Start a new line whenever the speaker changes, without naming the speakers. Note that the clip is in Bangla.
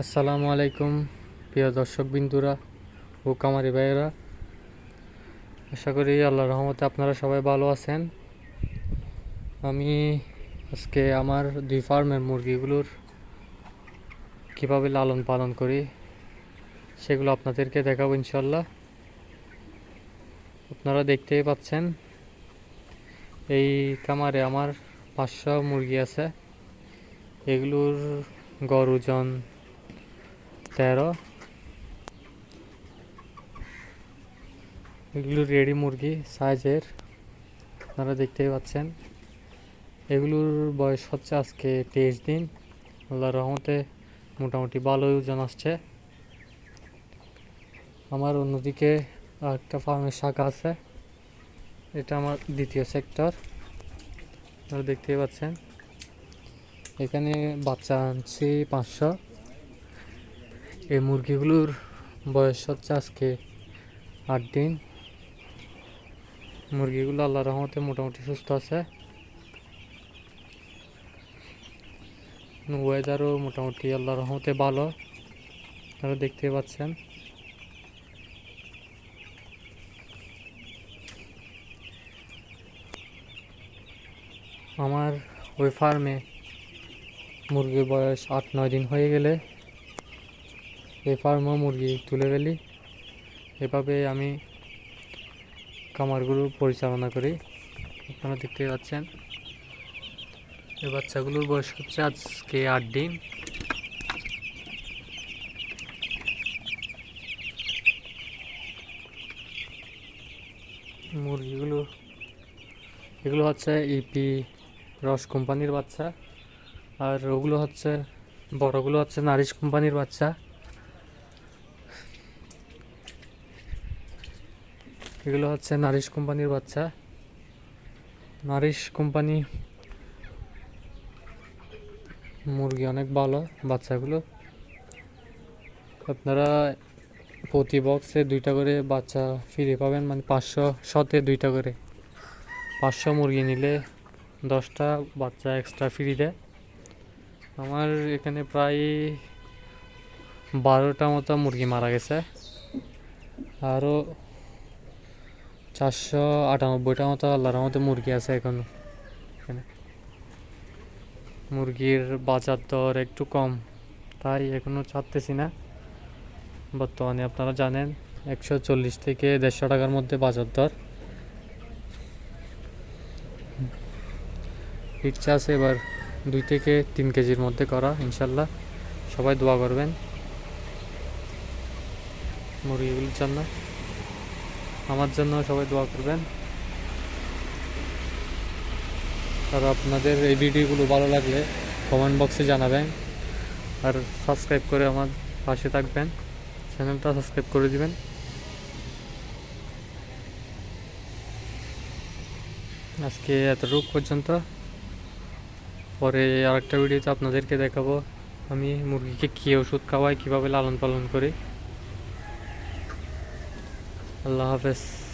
আসসালামু আলাইকুম, প্রিয় দর্শক বিন্দুরা ও কামারি ভাইয়েরা। আশা করি আল্লাহ রহমতে আপনারা সবাই ভালো আছেন। আমি আজকে আমার দুই ফার্মের মুরগিগুলোর কীভাবে লালন পালন করি সেগুলো আপনাদেরকে দেখাবো ইনশাল্লাহ আপনারা দেখতেই পাচ্ছেন, এই কামারে আমার পাঁচশো মুরগি আছে। এগুলোর গড় ওজন তেরো। এগুলো রেডি মুরগি সাইজের, আপনারা দেখতেই পাচ্ছেন। এগুলোর বয়স হচ্ছে আজকে তেইশ দিন। আল্লাহ রহমতে মোটামুটি ভালোই ওজন আসছে। আমার অন্যদিকে একটা ফার্মের শাখা আছে। এটা আমার দ্বিতীয় সেক্টর। আপনারা দেখতেই পাচ্ছেন। এখানে বাচ্চা আনছি পাঁচশো। এই মুরগিগুলোর বয়স হচ্ছে আজকে আট দিন। মুরগিগুলো আল্লাহ রহমতে মোটামুটি সুস্থ আছে। ওয়েদারও মোটামুটি আল্লাহ রহমতে ভালো। আপনারা দেখতে পাচ্ছেন। আমার ওই ফার্মে মুরগির বয়স আট নয় দিন হয়ে গেলে এই ফার্মও মুরগি তুলে ফেলি। এভাবে আমি কামারগুলো পরিচালনা করি। আপনারা দেখতে পাচ্ছেন, এই বাচ্চাগুলোর বয়স হচ্ছে আজকে আট দিন। মুরগিগুলো, এগুলো হচ্ছে ইপি রস কোম্পানির বাচ্চা। আর ওগুলো হচ্ছে, বড়গুলো হচ্ছে নারিশ কোম্পানির বাচ্চা। এগুলো হচ্ছে নারিশ কোম্পানির বাচ্চা। নারিশ কোম্পানি মুরগি অনেক ভালো বাচ্চাগুলো। আপনারা প্রতি বক্সে দুইটা করে বাচ্চা ফ্রি পাবেন মানে পাঁচশো শতে দুইটা করে। পাঁচশো মুরগি নিলে দশটা বাচ্চা এক্সট্রা ফ্রি দেয়। আমার এখানে প্রায় বারোটা মতো মুরগি মারা গেছে। আরও চারশো আটানব্বইটা মতো আল্লাহর মতো মুরগি আছে এখন। মুরগির বাজার দর একটু কম, তাই এখনও ছাড়তেছি না। বর্তমানে আপনারা জানেন, একশো চল্লিশ থেকে দেড়শো টাকার মধ্যে বাজার দর। ইচ্ছা আছে এবার দুই থেকে তিন কেজির মধ্যে করা, ইনশাল্লাহ। সবাই দোয়া করবেন। মুরগিগুলির জন্য। আমার জন্য সবাই দোয়া করবেন। আর আপনাদের এই ভিডিওগুলো ভালো লাগলে কমেন্ট বক্সে জানাবেন। আর সাবস্ক্রাইব করে আমার পাশে থাকবেন। চ্যানেলটা সাবস্ক্রাইব করে দিবেন। আজকে এতটুকু পর্যন্ত। পরে আরেকটা ভিডিওতে আপনাদেরকে দেখাবো। আমি মুরগিকে কী ওষুধ খাওয়াই, কীভাবে লালন পালন করি। আল্লাহ হাফেজ।